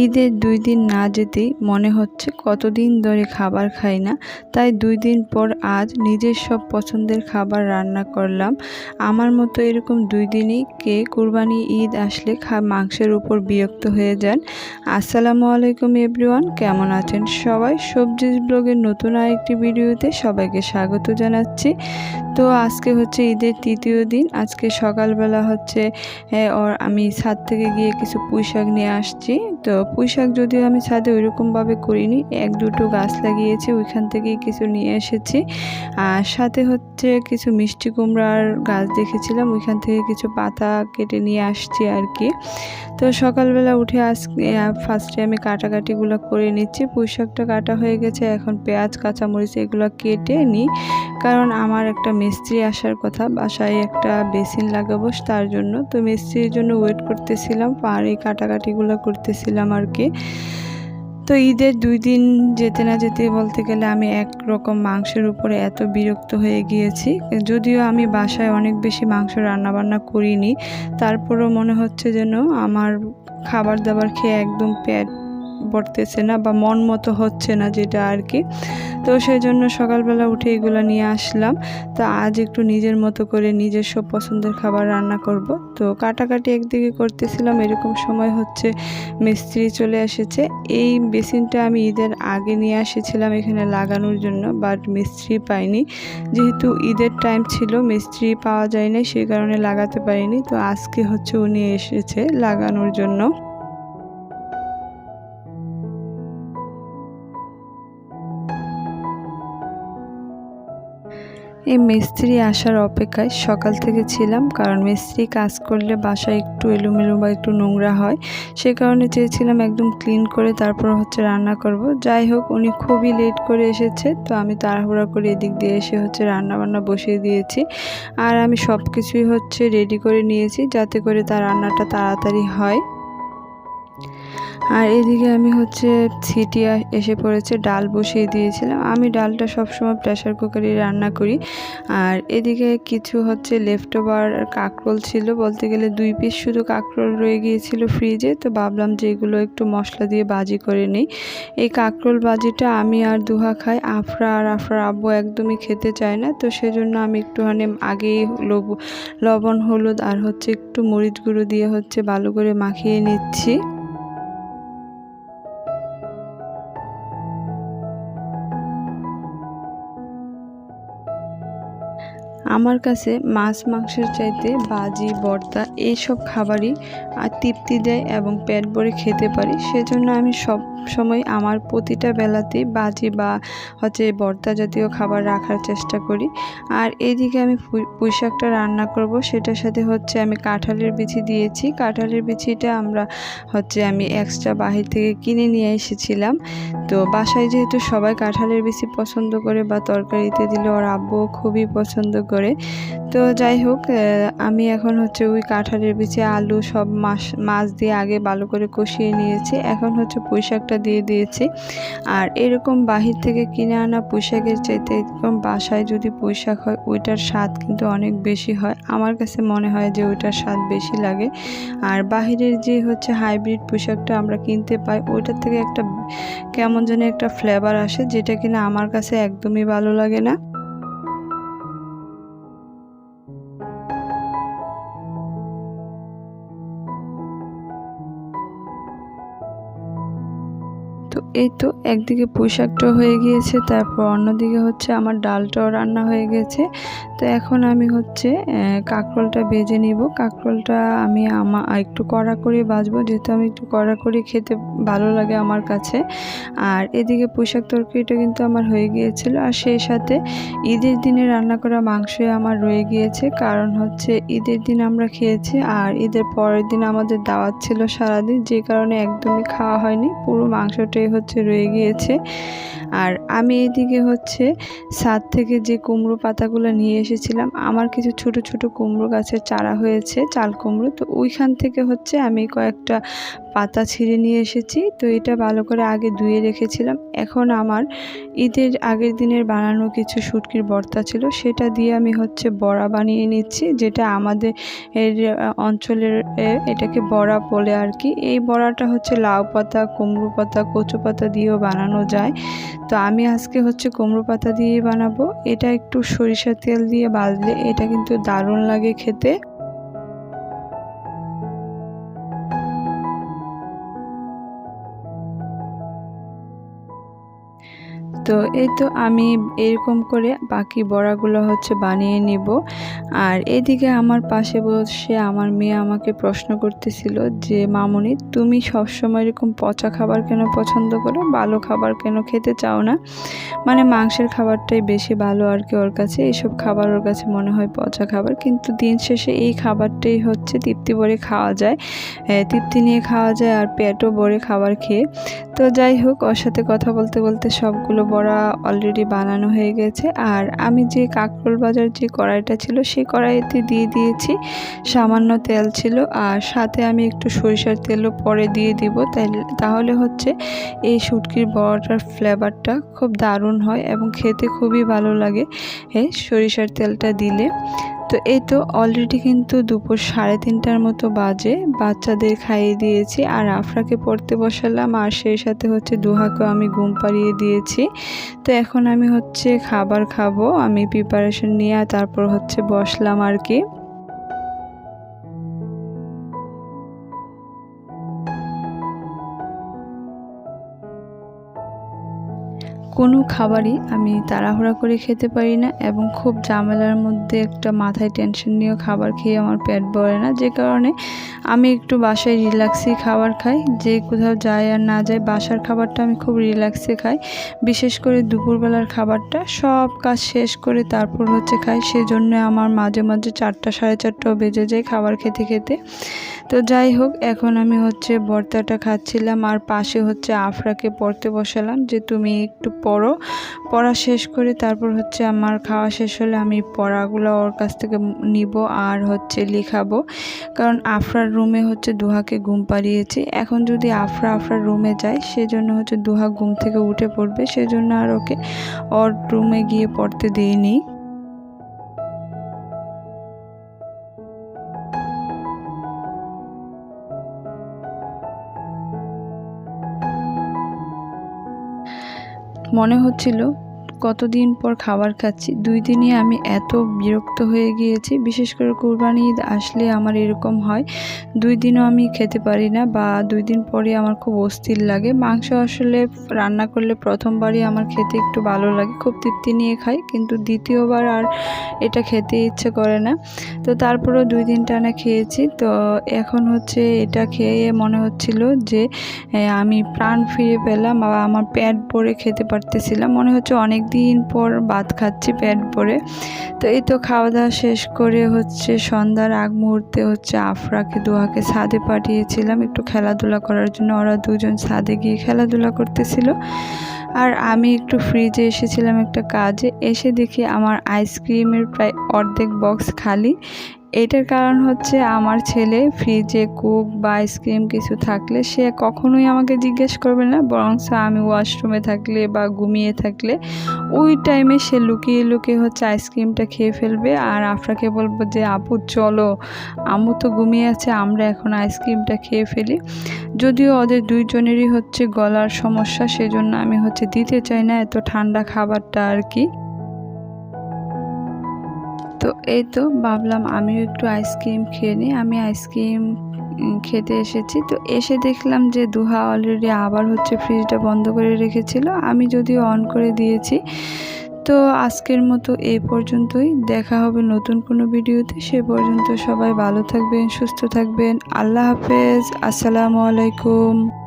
ঈদের দুই দিন না যেতেই মনে হচ্ছে কতদিন ধরে খাবার খাই না। তাই দুই দিন পর আজ নিজের সব পছন্দের খাবার রান্না করলাম। আমার মতো এরকম দুই দিনই কে কুরবানি ঈদ আসলে খা মাংসের উপর বিরক্ত হয়ে যান। আসসালামু আলাইকুম এভরিওয়ান, কেমন আছেন সবাই? সবজি ব্লগের নতুন আরেকটি ভিডিওতে সবাইকে স্বাগত জানাচ্ছি। তো আজকে হচ্ছে ঈদের তৃতীয় দিন। আজকে সকালবেলা হচ্ছে ওর আমি ছাদ থেকে গিয়ে কিছু পুঁই শাক নিয়ে আসছি। তো পুঁই শাক যদিও আমি ছাদে ওইরকমভাবে করিনি, এক দুটো গাছ লাগিয়েছি, ওইখান থেকেই কিছু নিয়ে এসেছি। আর সাথে হচ্ছে কিছু মিষ্টি কুমড়ার গাছ দেখেছিলাম, ওইখান থেকে কিছু পাতা কেটে নিয়ে আসছি আর কি। তো সকালবেলা উঠে আজ ফার্স্টে আমি কাটাকাটিগুলো করে নিচ্ছি। পুঁই শাকটা কাটা হয়ে গেছে, এখন পেঁয়াজ, কাঁচামরিচ এগুলো কেটে নিই। কারণ আমার একটা মিস্ত্রি আসার কথা, বাসায় একটা বেসিন লাগাবো তার জন্য। তো মিস্ত্রির জন্য ওয়েট করতেছিলাম, আর এই কাটাকাটিগুলো করতেছিলাম আর কি। তো ঈদের দুই দিন যেতে না যেতে বলতে গেলে আমি এক রকম মাংসের উপরে এত বিরক্ত হয়ে গিয়েছি, যদিও আমি বাসায় অনেক বেশি মাংস রান্নাবান্না করিনি। তারপরও মনে হচ্ছে যেন আমার খাবার দাবার খেয়ে একদম পেট পড়তেছে না বা মন মতো হচ্ছে না যেটা আর কি। তো সেই জন্য সকালবেলা উঠে এগুলো নিয়ে আসলাম। তো আজ একটু নিজের মতো করে নিজস্ব পছন্দের খাবার রান্না করব। তো কাটাকাটি একদিকে করতেছিলাম, এরকম সময় হচ্ছে মিস্ত্রি চলে এসেছে। এই বেসিনটা আমি ঈদের আগে নিয়ে এসেছিলাম এখানে লাগানোর জন্য, বাট মিস্ত্রি পাইনি। যেহেতু ঈদের টাইম ছিল, মিস্ত্রি পাওয়া যায় না সেই কারণে লাগাতে পারিনি। তো আজকে হচ্ছে উনি এসেছে লাগানোর জন্য। এই মিস্ত্রি আসার অপেক্ষায় সকাল থেকে ছিলাম কারণ মিস্ত্রি কাজ করলে বাসা একটু এলোমেলো বা একটু নোংরা হয়। সে কারণে চেয়েছিলাম একদম ক্লিন করে তারপর হচ্ছে রান্না করব। যাই হোক, উনি খুবই লেট করে এসেছে, তো আমি তাড়াহুড়া করে এদিক দিয়ে এসে হচ্ছে রান্না বান্না বসিয়ে দিয়েছি। আর আমি সব কিছুই হচ্ছে রেডি করে নিয়েছি যাতে করে তার রান্নাটা তাড়াতাড়ি হয়। আর এদিকে আমি হচ্ছে সিটি এসে পড়েছে, ডাল বসিয়ে দিয়েছিলাম। আমি ডালটা সবসময় প্রেশার কুকারে রান্না করি। আর এদিকে কিছু হচ্ছে লেফট ওভার কাঁকরোল ছিল, বলতে গেলে দুই পিস শুধু কাঁকরোল রয়ে গিয়েছিল ফ্রিজে তো ভাবলাম যে এগুলো একটু মশলা দিয়ে বাজি করে নিই। এই কাঁকরোল বাজিটা আমি আর দুহা খাই, আফরা আর আফরা আব্বু একদমই খেতে চায় না। তো সেজন্য আমি একটুখানি আগেই লবণ, হলুদ আর হচ্ছে একটু মরিচ গুঁড়ো দিয়ে হচ্ছে ভালো করে মাখিয়ে নিচ্ছি। আমার কাছে মাছ, মাংসের চাইতে বাজি, বর্তা এইসব খাবারই তৃপ্তি দেয় এবং পেট ভরে খেতে পারি। সেজন্য আমি সব সময় আমার প্রতিটা বেলাতেই বাজি বা হচ্ছে ভর্তা জাতীয় খাবার রাখার চেষ্টা করি। আর এদিকে আমি পুঁই শাকটা রান্না করব, সেটার সাথে হচ্ছে আমি কাঁঠালের বিচি দিয়েছি। কাঁঠালের বিচিটা আমরা হচ্ছে আমি এক্সট্রা বাহির থেকে কিনে নিয়ে এসেছিলাম। তো বাসায় যেহেতু সবাই কাঁঠালের বিচি পছন্দ করে বা তরকারিতে দিলে ওর আব্বুও খুবই পছন্দ করে। তো যাই হোক আমি এখন হচ্ছে ওই কাঁঠালের বিচে, আলু সব মাছ মাছ দিয়ে আগে ভালো করে কষিয়ে নিয়েছি। এখন হচ্ছে পুঁই শাকটা দিয়ে দিয়েছি। আর এরকম বাহির থেকে কিনে আনা পোশাকের চাইতে এরকম বাসায় যদি পোশাক হয়, ওইটার স্বাদ কিন্তু অনেক বেশি হয়। আমার কাছে মনে হয় যে ওইটার স্বাদ বেশি লাগে। আর বাহিরের যে হচ্ছে হাইব্রিড পোশাকটা আমরা কিনতে পাই, ওইটার থেকে একটা কেমন যেন একটা ফ্লেভার আসে, যেটা কিনা আমার কাছে একদমই ভালো লাগে না। এই তো একদিকে পোশাকটাও হয়ে গিয়েছে, তারপর অন্যদিকে হচ্ছে আমার ডালটাও রান্না হয়ে গেছে। তো এখন আমি হচ্ছে কাঁকরোলটা বেজে নিব। কাঁকরোলটা আমি আমার একটু কড়া করে বাজবো, যেহেতু আমি একটু কড়া করে খেতে ভালো লাগে আমার কাছে। আর এদিকে পোশাক তরকারিটা কিন্তু আমার হয়ে গিয়েছিল, আর সেই সাথে ঈদের দিনে রান্না করা মাংসই আমার রয়ে গিয়েছে। কারণ হচ্ছে ঈদের দিন আমরা খেয়েছি, আর ঈদের পরের দিন আমাদের দাওয়াত ছিল সারাদিন, যে কারণে একদমই খাওয়া হয়নি। পুরো মাংসটাই হচ্ছে রয়ে গিয়েছে। আর আমি এদিকে হচ্ছে ছাদ থেকে যে কুমড়ো পাতাগুলো নিয়ে এসেছিলাম, আমার কিছু ছোট ছোট কুমড়ো গাছের চারা হয়েছে, চাল কুমড়ো। তো ওইখান থেকে হচ্ছে আমি কয়েকটা পাতা ছিঁড়ে নিয়ে এসেছি। তো এটা ভালো করে আগে ধুয়ে রেখেছিলাম। এখন আমার ঈদের আগের দিনের বানানো কিছু শুটকির বর্তা ছিল, সেটা দিয়ে আমি হচ্ছে বড়া বানিয়ে নিচ্ছি, যেটা আমাদের এর অঞ্চলের এটাকে বড়া বলে আর কি। এই বড়াটা হচ্ছে লাউ পাতা, কুমড়ো পাতা, কচু পাতা দিয়েও বানানো যায়। তো আমি আজকে হচ্ছে কুমড়ো পাতা দিয়ে বানাবো। এটা একটু সরিষার তেল দিয়ে বাজলে এটা কিন্তু দারুণ লাগে খেতে। তো এই তো আমি এরকম করে বাকি বড়াগুলো হচ্ছে বানিয়ে নিব। আর এদিকে আমার পাশে বসে আমার মেয়ে আমাকে প্রশ্ন করতেছিল যে, মামনি, তুমি সবসময় এরকম পচা খাবার কেন পছন্দ করো? ভালো খাবার কেন খেতে চাও না? মানে মাংসের খাবারটাই বেশি ভালো আর কি ওর কাছে। এইসব খাবার ওর কাছে মনে হয় পচা খাবার। কিন্তু দিন শেষে এই খাবারটাই হচ্ছে তৃপ্তি ভরে খাওয়া যায়। তৃপ্তি নিয়ে খাওয়া যায় আর পেটও ভরে খাবার খেয়ে। তো যাই হোক, ওর সাথে কথা বলতে বলতে সবগুলো বড়া অলরেডি বানানো হয়ে গেছে। আর আমি যে কাকরোল বাজার যে কড়াইটা ছিল, সেই কড়াইতে দিয়ে দিয়েছি। সামান্য তেল ছিল আর সাথে আমি একটু সরিষার তেলও পরে দিয়ে দিব। তাহলে হচ্ছে এই শুটকির বড়াটার ফ্লেভারটা খুব দারুণ হয় এবং খেতে খুবই ভালো লাগে সরিষার তেলটা দিলে। তো এই তো অলরেডি কিন্তু দুপুর সাড়ে তিনটার মতো বাজে। বাচ্চাদের খাইয়ে দিয়েছি আর আফরাকে পড়তে বসালাম আর সেই সাথে হচ্ছে দুহাকেও আমি ঘুম পাড়িয়ে দিয়েছি। তো এখন আমি হচ্ছে খাবার খাব, আমি প্রিপারেশন নিয়ে তারপর হচ্ছে বসলাম আর কি। কোনো খাবারই আমি তাড়াহুড়া করে খেতে পারি না এবং খুব ঝামেলার মধ্যে একটা মাথায় টেনশন নিয়েও খাবার খেয়ে আমার পেট ভরে না। যে কারণে আমি একটু বাসায় রিল্যাক্সই খাবার খাই, যে কোথাও যায় আর না যায় বাসার খাবারটা আমি খুব রিল্যাক্সে খাই। বিশেষ করে দুপুরবেলার খাবারটা সব কাজ শেষ করে তারপর হচ্ছে খাই, সেজন্য আমার মাঝে মাঝে চারটা সাড়ে চারটাও বেজে যায় খাবার খেতে খেতে। তো যাই হোক, এখন আমি হচ্ছে ভর্তাটা খাচ্ছিলাম আর পাশে হচ্ছে আফরাকে পড়তে বসালাম যে তুমি একটু পড়ো। পড়া শেষ করে তারপর হচ্ছে আমার খাওয়া শেষ হলে আমি পড়াগুলো ওর কাছ থেকে নিব আর হচ্ছে লিখাবো। কারণ আফরার রুমে হচ্ছে দুহাকে ঘুম পাড়িয়েছি। এখন যদি আফরা আফরার রুমে যায়, সেজন্য হচ্ছে দুহা ঘুম থেকে উঠে পড়বে। সেজন্য আর ওকে ওর রুমে গিয়ে পড়তে দিইনি মনে হচ্ছিল কতদিন পর খাবার খাচ্ছি? দুই দিনই আমি এত বিরক্ত হয়ে গিয়েছি। বিশেষ করে কোরবানি ঈদ আসলে আমার এরকম হয়, দুই দিনও আমি খেতে পারি না বা দুই দিন পরে আমার খুব অস্থির লাগে। মাংস আসলে রান্না করলে প্রথমবারই আমার খেতে একটু ভালো লাগে, খুব তৃপ্তি নিয়ে খাই। কিন্তু দ্বিতীয়বার আর এটা খেতে ইচ্ছে করে না। তো তারপরেও দুই দিন টানা খেয়েছি। তো এখন হচ্ছে এটা খেয়ে মনে হচ্ছিল যে আমি প্রাণ ফিরে পেলাম বা আমার পেট ভরে খেতে পারতেছিলাম। মনে হচ্ছে অনেক দিন পর ভাত খাচ্ছি পেট পরে তো এই তো খাওয়া দাওয়া শেষ করে হচ্ছে সন্ধ্যার আগ মুহূর্তে হচ্ছে আফরাকে দোহাকে ছাদে পাঠিয়েছিলাম একটু খেলাধুলা করার জন্য। ওরা দুজন ছাদে গিয়ে খেলাধুলা করতেছিল। আর আমি একটু ফ্রিজে এসেছিলাম একটা কাজে। এসে দেখি আমার আইসক্রিমের প্রায় অর্ধেক বক্স খালি। এটার কারণ হচ্ছে আমার ছেলে ফ্রিজে কোক বা আইসক্রিম কিছু থাকলে সে কখনোই আমাকে জিজ্ঞেস করবে না বরং আমি ওয়াশরুমে থাকলে বা ঘুমিয়ে থাকলে ওই টাইমে সে লুকিয়ে লুকিয়ে হচ্ছে আইসক্রিমটা খেয়ে ফেলবে। আর আফরাকে বলব যে, আপু, চলো। আমু তো ঘুমিয়ে আছে, আমরা এখন আইসক্রিমটা খেয়ে ফেলি। যদিও ওদের দুইজনেরই হচ্ছে গলার সমস্যা, সেজন্য আমি হচ্ছে দিতে চাই না এত ঠান্ডা খাবারটা আর কি। তো এই তো ভাবলাম আমিও একটু আইসক্রিম খেয়ে নিই। আমি আইসক্রিম খেতে এসেছি। তো এসে দেখলাম যে দুহা অলরেডি আবার হচ্ছে ফ্রিজটা বন্ধ করে রেখেছিল। আমি যদিও অন করে দিয়েছি। তো আজকের মতো এই পর্যন্তই। দেখা হবে নতুন কোনো ভিডিওতে। সে পর্যন্ত সবাই ভালো থাকবেন, সুস্থ থাকবেন। আল্লাহ হাফেজ। আসসালামু আলাইকুম।